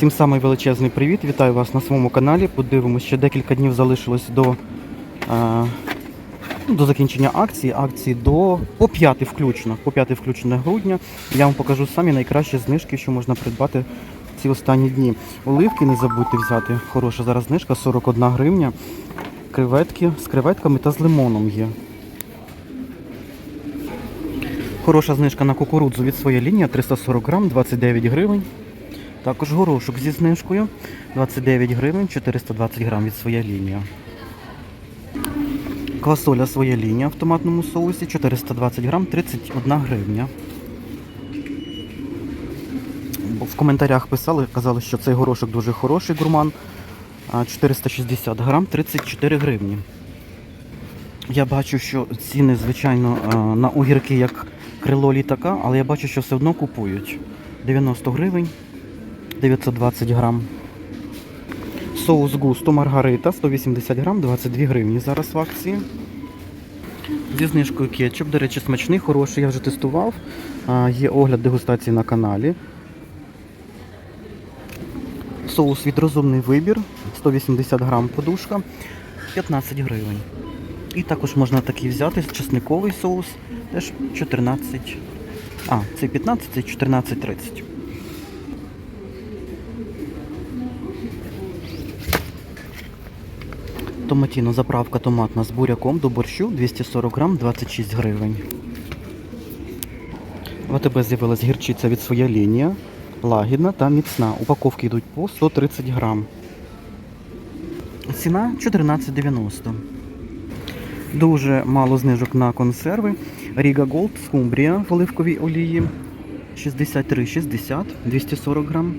Всім самий величезний привіт. Вітаю вас на своєму каналі. Подивимось, ще декілька днів залишилось до, е, ну, до закінчення акції. Акції до по 5 включно. По 5 включно грудня. Я вам покажу самі найкращі знижки, що можна придбати ці останні дні. Оливки не забудьте взяти. Хороша зараз знижка 41 гривня. Креветки з креветками та з лимоном є. Хороша знижка на кукурудзу від своєї лінії 340 грам, 29 гривень. Також горошок зі знижкою 29 гривень, 420 грам від своя лінія. Квасоля своя лінія в томатному соусі 420 грам, 31 гривня. В коментарях писали, казали, що цей горошок дуже хороший гурман. 460 грам, 34 гривні. Я бачу, що ціни, звичайно, на огірки як крило літака, але я бачу, що все одно купують. 90 гривень, 920 грам. Соус густо Маргарита 180 грам, 22 гривні зараз в акції. Зі знижкою кетчуп, до речі, смачний, хороший, я вже тестував. Є огляд дегустації на каналі. Соус від розумний вибір, 180 грам подушка, 15 гривень. І також можна такий взяти чесниковий соус, теж 14. А, це 15, це 14,30. Томатіно заправка томатна з буряком до борщу 240 грам 26 гривень. В АТБ з'явилась гірчиця від своя лінія. Лагідна та міцна. Упаковки йдуть по 130 грам. Ціна 14,90. Дуже мало знижок на консерви. Ріга Голд скумбрія в оливковій олії 63,60 240 грам.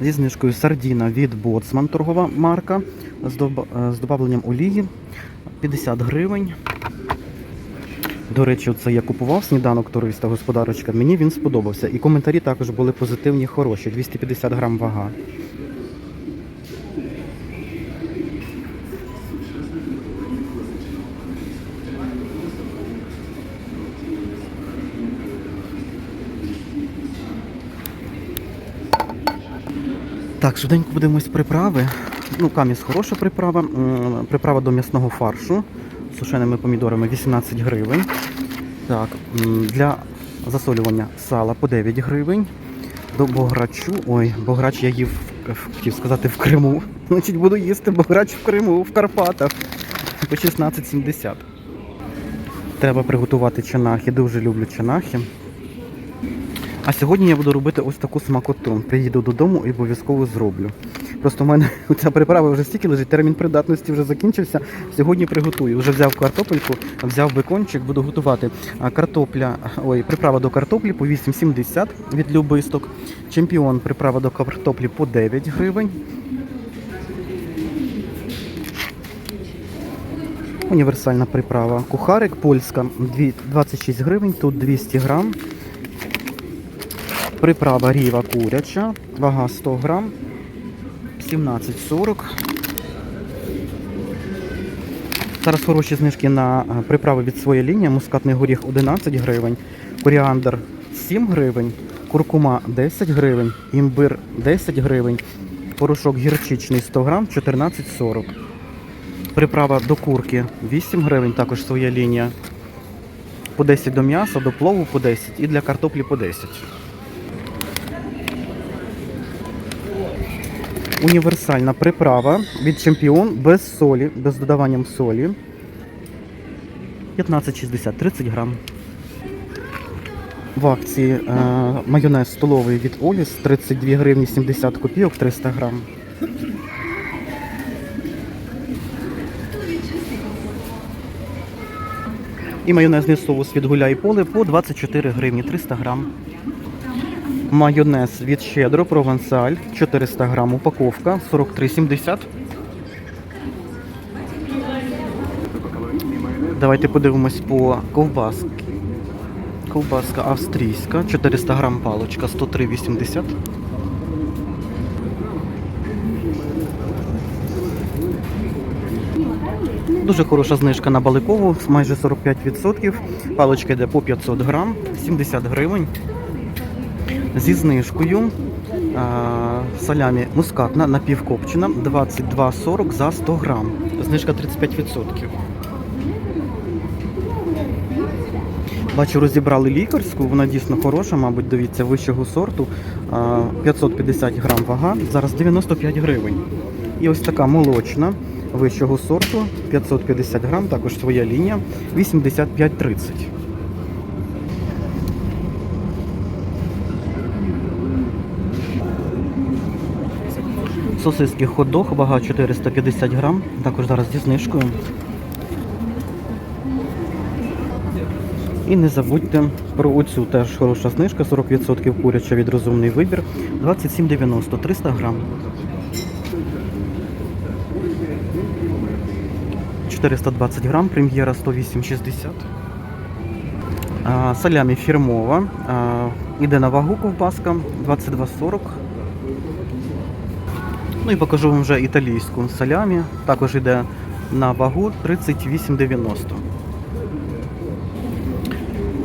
Зі знижкою сардіна від Боцман торгова марка е, з додавленням олії 50 гривень. До речі, це я купував сніданок туриста господарочка. Мені він сподобався. І коментарі також були позитивні, хороші. 250 грам вага. Так, швиденько подивимось приправи. Ну, каміс хороша приправа. Приправа до м'ясного фаршу з сушеними помідорами 18 гривень. Так, для засолювання сала по 9 гривень. До бограчу. Ой, бограч я їв, хотів сказати, в Криму. Значить, буду їсти бограч в Криму, в Карпатах. По 16,70. Треба приготувати чанахи. Дуже люблю чанахи. А сьогодні я буду робити ось таку смакоту. Приїду додому і обов'язково зроблю. Просто в мене ця приправа вже стільки лежить, термін придатності вже закінчився. Сьогодні приготую. Вже взяв картопельку, взяв бекончик, буду готувати картопля, ой, приправа до картоплі по 8,70 від любисток. Чемпіон приправа до картоплі по 9 гривень. Універсальна приправа. Кухарик польська 26 гривень, тут 200 грам. Приправа ріва куряча, вага 100 грам, 17,40. Зараз хороші знижки на е, приправи від своєї лінії. Мускатний горіх 11 гривень, коріандр 7 гривень, куркума 10 гривень, імбир 10 гривень, порошок гірчичний 100 грам 14,40. Приправа до курки 8 гривень, також своя лінія. По 10 до м'яса, до плову по 10 і для картоплі по 10. Універсальна приправа від чемпіон без солі, без додаванням солі. 15,60, 30 грам. В акції е, майонез столовий від Оліс 32 гривні 70 копійок 300 грам. І майонезний соус від гуляй поле по 24 гривні 300 грам. Майонез від Щедро Провансаль 400 грам упаковка 43,70. Давайте подивимось по ковбаски. Ковбаска австрійська, 400 грам палочка 103,80. Дуже хороша знижка на баликову, майже 45%. Паличка йде по 500 грам, 70 гривень. Зі знижкою А, салямі мускатна напівкопчена 22,40 за 100 грам. Знижка 35%. Бачу, розібрали лікарську, вона дійсно хороша, мабуть, дивіться, вищого сорту. А, 550 грам вага, зараз 95 гривень. І ось така молочна вищого сорту, 550 грам, також своя лінія, 85,30. Сосиски хот-дог, вага 450 грам, також зараз зі знижкою. І не забудьте про оцю теж хороша знижка, 40% куряча від розумний вибір, 27,90, 300 грам. 420 грам, прем'єра 108,60. А, Салямі фірмова. Іде на вагу ковбаска 22,40. Ну і покажу вам вже італійську салямі. Також йде на вагу 38,90.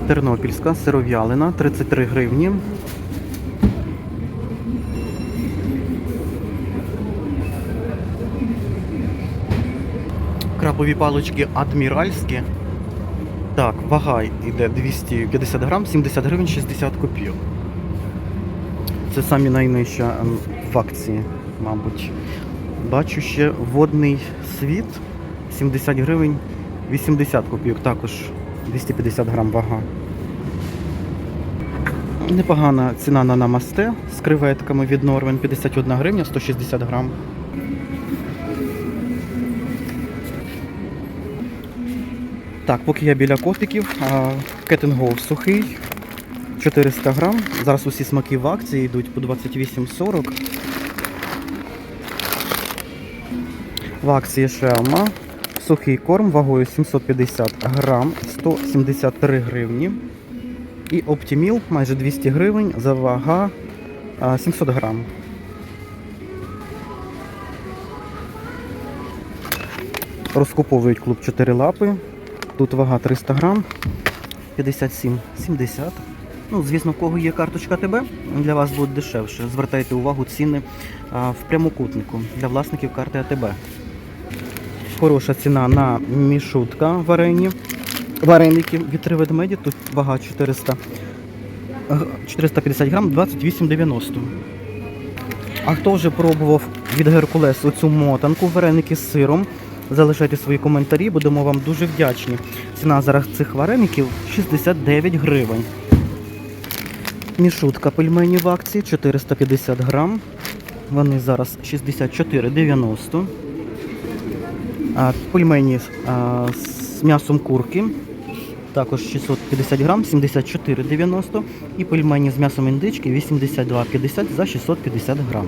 Тернопільська сиров'ялина 33 гривні. Крабові палички адміральські. Так, вага йде 250 грам, 70 гривень 60 копійок. Це самі найнижча ем, в акції, мабуть. Бачу ще водний світ 70 гривень 80 копійок, також 250 грам вага. Непогана ціна на намасте з креветками від Норвен 51 гривня 160 грам. Так, поки я біля котиків, кетингов сухий 400 грам. Зараз усі смаки в акції йдуть по 28,40. В акції шелма. Сухий корм вагою 750 грам, 173 гривні. І Оптіміл майже 200 гривень за вага 700 грам. Розкуповують клуб 4 лапи. Тут вага 300 грам, 57,70. Ну, звісно, в кого є карточка ТБ, для вас буде дешевше. Звертайте увагу ціни в прямокутнику для власників карти АТБ. Хороша ціна на мішутка варені. Вареники від три ведмеді. Тут вага 400, 450 грам, 28,90. А хто вже пробував від Геркулес оцю мотанку вареники з сиром? Залишайте свої коментарі, будемо вам дуже вдячні. Ціна зараз цих вареників 69 гривень. Мішутка пельмені в акції 450 грам. Вони зараз 64,90. Пельмені з м'ясом курки. Також 650 грам, 74,90. І пельмені з м'ясом індички 82,50 за 650 грам.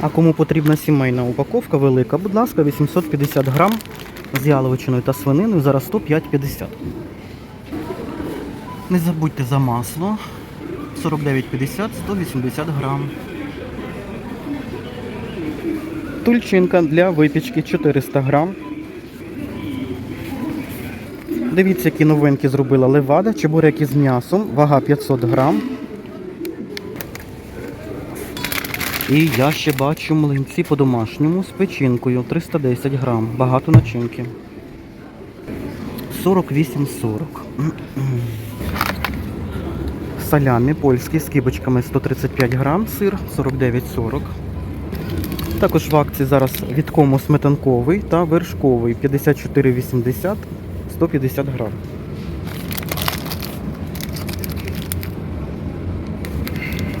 А кому потрібна сімейна упаковка велика, будь ласка, 850 грам з яловичиною та свининою, зараз 105,50. Не забудьте за масло 49,50, 180 грам. Тульчинка для випічки 400 грам. Дивіться, які новинки зробила левада, чебуреки з м'ясом, вага 500 грам. І я ще бачу млинці по-домашньому з печінкою 310 грам. Багато начинки. 48,40. М-м. Салямі польські з кибочками 135 грам, сир 49,40. Також в акції зараз від сметанковий та вершковий 54,80 150 грам.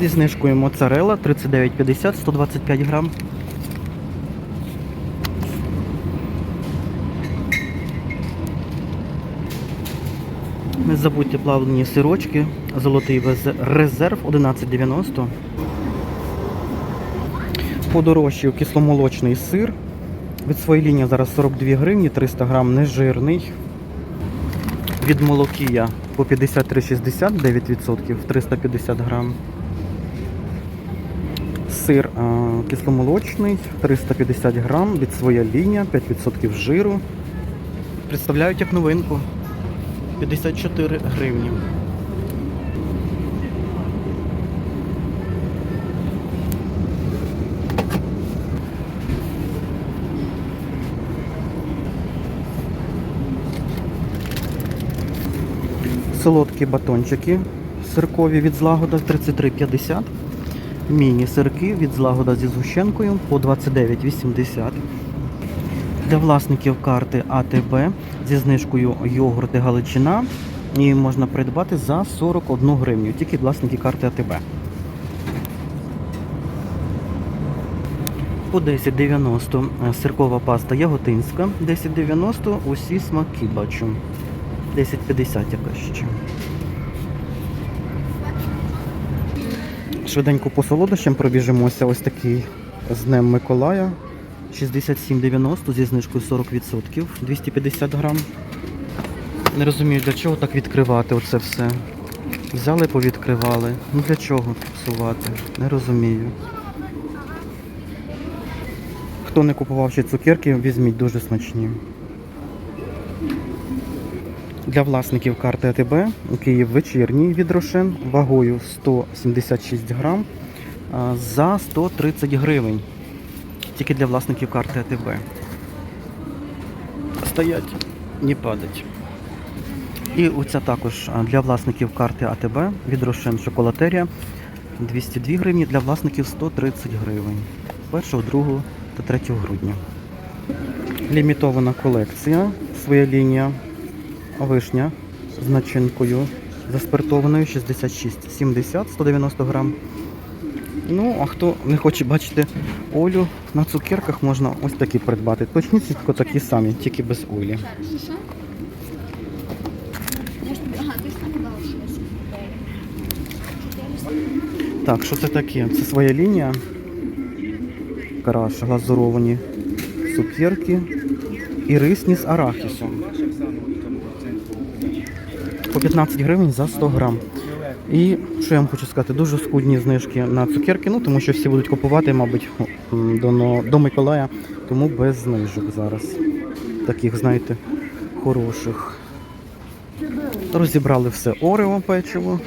Зі знижкою моцарелла 39,50 125 грам. Не забудьте плавлені сирочки, золотий резерв 11,90. Подорожчав кисломолочний сир. Від своєї лінії зараз 42 гривні, 300 грам нежирний. Від молокія по 53,60, 9%, 350 грам. Сир а, кисломолочний, 350 грам, від своя лінія, 5% жиру. Представляють як новинку. 54 гривні. Солодкі батончики сиркові від злагода 33,50. Міні-сирки від злагода зі згущенкою по 29,80. Для власників карти АТБ зі знижкою йогурти Галичина і можна придбати за 41 гривню. Тільки власники карти АТБ. По 10,90 е, сиркова паста яготинська. 10,90 усі смаки бачу. 10,50 якась ще. Швиденько по солодощам пробіжимося. Ось такий з Днем Миколая. 67,90 зі знижкою 40%, 250 грам. Не розумію, для чого так відкривати оце все. Взяли, повідкривали. Ну для чого псувати? Не розумію. Хто не купував ще цукерки, візьміть дуже смачні. Для власників карти АТБ у Київ вечірній від Рошен вагою 176 грам за 130 гривень. Тільки для власників карти АТБ. Стоять, не падать. І оця також для власників карти АТБ від Рошен шоколатерія 202 гривні, для власників 130 гривень. 1, 2 та 3 грудня. Лімітована колекція, своя лінія вишня з начинкою заспиртованою 66,70, 190 грам. Ну, а хто не хоче бачити Олю на цукерках, можна ось такі придбати. Точнісінько такі самі, тільки без Олі. Так, що це таке? Це своя лінія. Караш, глазуровані цукерки і рисні з арахісом. По 15 гривень за 100 грам. І що я вам хочу сказати, дуже скудні знижки на цукерки, ну тому що всі будуть купувати, мабуть, до, до Миколая, тому без знижок зараз. Таких, знаєте, хороших. Розібрали все Орео печиво.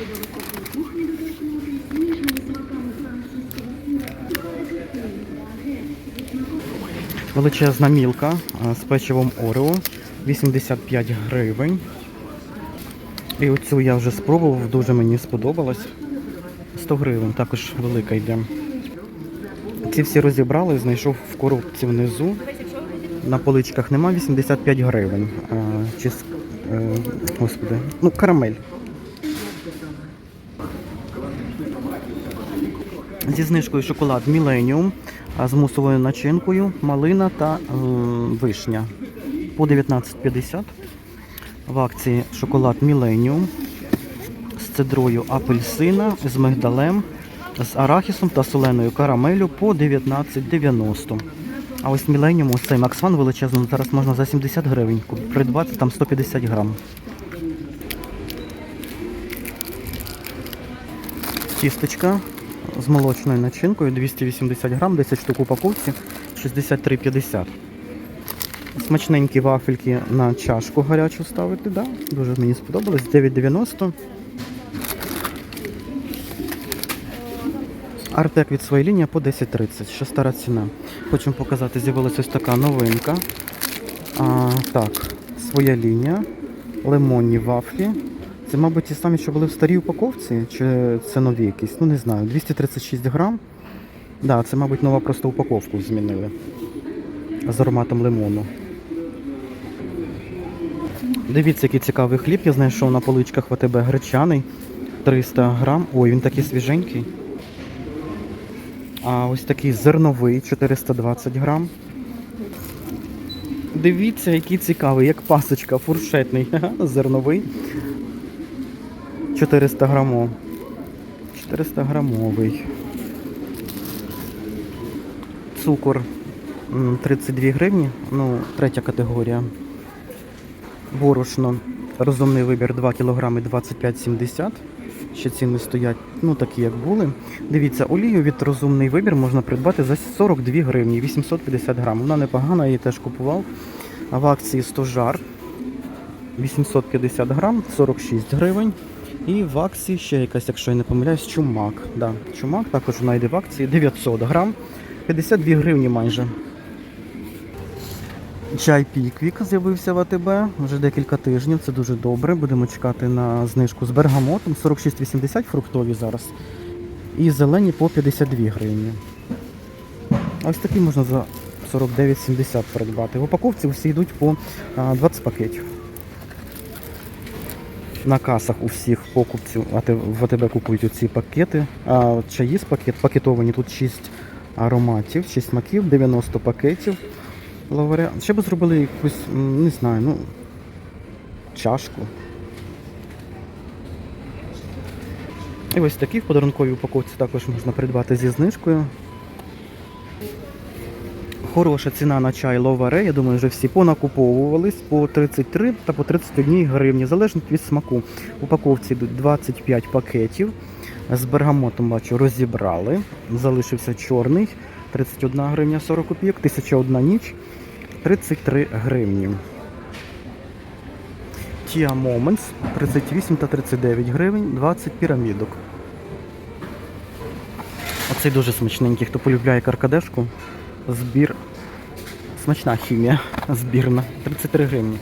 Величезна мілка з печивом Орео 85 гривень. І оцю я вже спробував, дуже мені сподобалось. 100 гривень, також велика йде. Ці всі розібрали, знайшов в коробці внизу. На поличках нема 85 гривень. А, чи, с- е, господи, ну карамель. Зі знижкою шоколад а з мусовою начинкою, малина та е, вишня. По 19,50. В акції шоколад Millennium з цедрою апельсина, з мигдалем, з арахісом та соленою карамелю по 19,90. А ось Millennium, ось цей One величезний, зараз можна за 70 гривень придбати, там 150 грам. Тістечка з молочною начинкою 280 грам, 10 штук упаковці, 63,50. Смачненькі вафельки на чашку гарячу ставити, да? дуже мені сподобалось, 9,90. Артек від своєї лінії по 10,30, ще стара ціна. Хочу показати, з'явилася ось така новинка. А, так, своя лінія, лимонні вафлі. Це, мабуть, ті самі, що були в старій упаковці, чи це нові якісь, ну не знаю. 236 грам. Да, це, мабуть, нова просто упаковку змінили. З ароматом лимону. Дивіться, який цікавий хліб я знайшов на поличках в АТБ гречаний. 300 грам. Ой, він такий свіженький. А ось такий зерновий 420 грам. Дивіться, який цікавий, як пасочка, фуршетний. Зерновий. 400 грамов. 400 грамовий. Цукор 32 гривні, ну, третя категорія. Борошно. Розумний вибір 2 кг 25,70. Ще ціни стоять, ну такі як були. Дивіться, олію від розумний вибір можна придбати за 42 гривні, 850 грам. Вона непогана, я її теж купував. А в акції 100 жар 850 грам, 46 гривень. І в акції ще якась, якщо я не помиляюсь, чумак. Да, чумак також вона йде в акції 900 грам, 52 гривні майже. Чай Піквік з'явився в АТБ вже декілька тижнів. Це дуже добре. Будемо чекати на знижку з бергамотом. 46,80 фруктові зараз. І зелені по 52 гривні. Ось такі можна за 49,70 придбати. В упаковці всі йдуть по 20 пакетів. На касах у всіх покупців в АТБ купують ці пакети. А чаї з пакет, пакетовані. Тут 6 ароматів, 6 смаків, 90 пакетів. Лаваря. Ще б зробили якусь, не знаю, ну, чашку. І ось такі в подарунковій упаковці також можна придбати зі знижкою. Хороша ціна на чай ловаре. Я думаю, вже всі понакуповувались по 33 та по 31 гривні, залежно від смаку. В упаковці йдуть 25 пакетів. З бергамотом бачу розібрали. Залишився чорний 31 гривня 40 копійок, 1001 ніч 33 гривні. Tia Moments 38 та 39 гривень, 20 пірамідок. Оцей дуже смачненький, хто полюбляє каркадешку. Збір. Смачна хімія. Збірна. 33 гривні.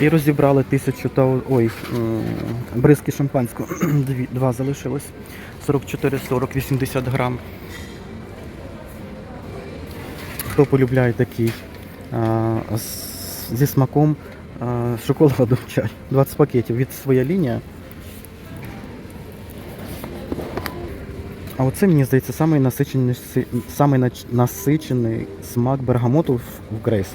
І розібрали тисячу та ой, бризки шампанського. Два залишилось. 44-40, 80 грам. Хто полюбляє такий а, з- зі смаком а, шоколаду чай. 20 пакетів від своя лінія. А оце, мені здається, самий насичений, самий насичений смак бергамоту в, Грейс.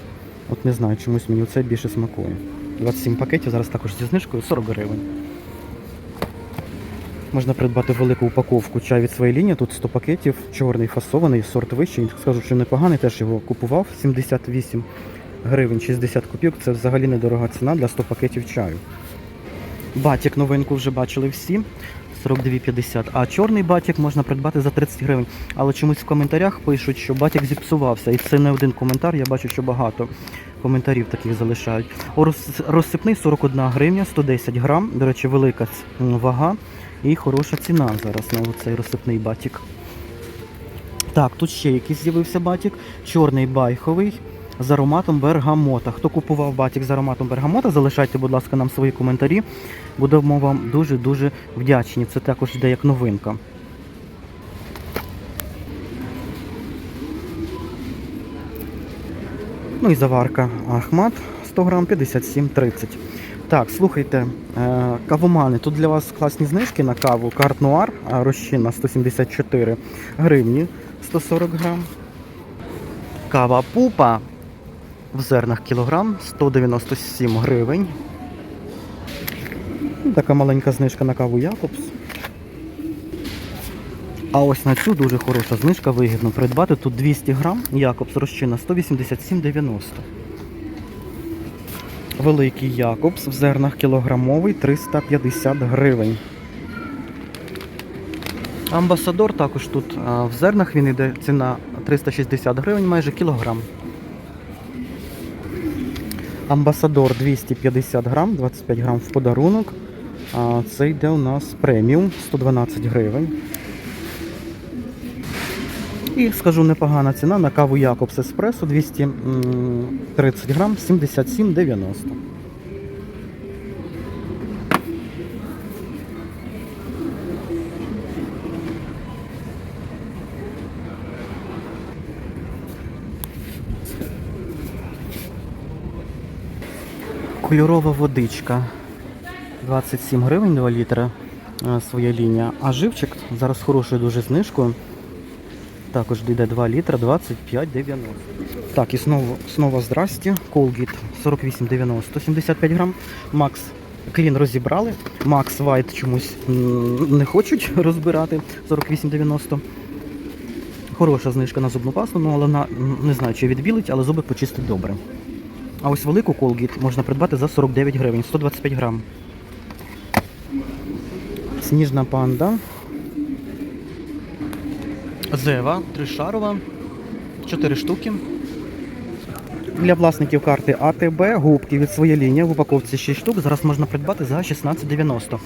От не знаю, чомусь мені оце більше смакує. 27 пакетів, зараз також зі знижкою 40 гривень. Можна придбати велику упаковку чай від своєї лінії. Тут 100 пакетів, чорний фасований, сорт вищий. Скажу, що непоганий, теж його купував. 78 гривень 60 копійок. Це взагалі недорога ціна для 100 пакетів чаю. Батік новинку вже бачили всі. 42,50. А чорний батік можна придбати за 30 гривень. Але чомусь в коментарях пишуть, що батік зіпсувався. І це не один коментар, я бачу, що багато коментарів таких залишають. Розсипний 41 гривня, 110 грам. До речі, велика вага і хороша ціна зараз на цей розсипний батік. Так, тут ще якийсь з'явився батік. Чорний байховий з ароматом бергамота. Хто купував батік з ароматом бергамота, залишайте, будь ласка, нам свої коментарі. Будемо вам дуже-дуже вдячні. Це також йде як новинка. Ну і заварка Ахмат 100 грам 57,30. Так, слухайте, е, кавомани. Тут для вас класні знижки на каву. Карт Нуар, розчинна 174 гривні 140 грам. Кава пупа в зернах кілограм 197 гривень. Ну, Така маленька знижка на каву Якобс. А ось на цю дуже хороша знижка, вигідно придбати. Тут 200 грам Якобс розчина 187,90. Великий Якобс в зернах кілограмовий 350 гривень. Амбасадор також тут в зернах він йде ціна 360 гривень майже кілограм. Амбасадор 250 грам, 25 грам в подарунок. Це йде у нас преміум 112 гривень. І скажу непогана ціна на каву Якобс Еспресо 230 грам 77,90. Кольорова водичка 27 гривень 2 літра е, своя лінія. А живчик зараз хорошою дуже знижкою. Також йде 2 літра 25,90. Так, і знову, знову здрасті. Colgate 48,90, 75 грам. Макс Клін розібрали. Макс White чомусь не хочуть розбирати 48,90. Хороша знижка на зубну пасту, ну, але вона не знаю, чи відбілить, але зуби почистить добре. А ось велику Colgate можна придбати за 49 гривень, 125 грам. Сніжна панда. Зева, тришарова, 4 штуки. Для власників карти АТБ губки від своєї лінії в упаковці 6 штук. Зараз можна придбати за 16,90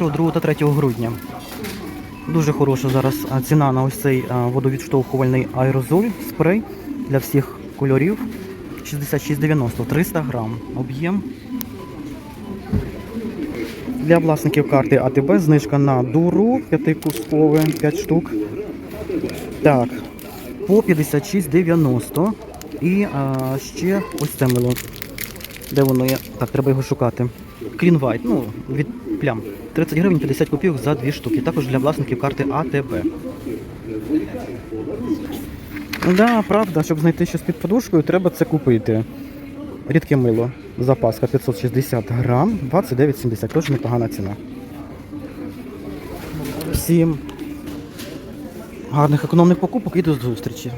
1, 2 та 3 грудня. Дуже хороша зараз ціна на ось цей водовідштовхувальний аерозоль спрей для всіх кольорів. 66,90, 300 грам об'єм. Для власників карти АТБ знижка на дуру 5-кускове, 5 штук. Так, по 56,90. І а, ще ось це мило. Де воно є? Так, треба його шукати. Clean White, ну, від плям. 30 гривень 50 копійок за дві штуки. Також для власників карти АТБ. Да, правда, щоб знайти щось під подушкою, треба це купити. Рідке мило. Запаска 560 грам, 29,70. Теж непогана ціна. Всім гарних економних покупок і до зустрічі.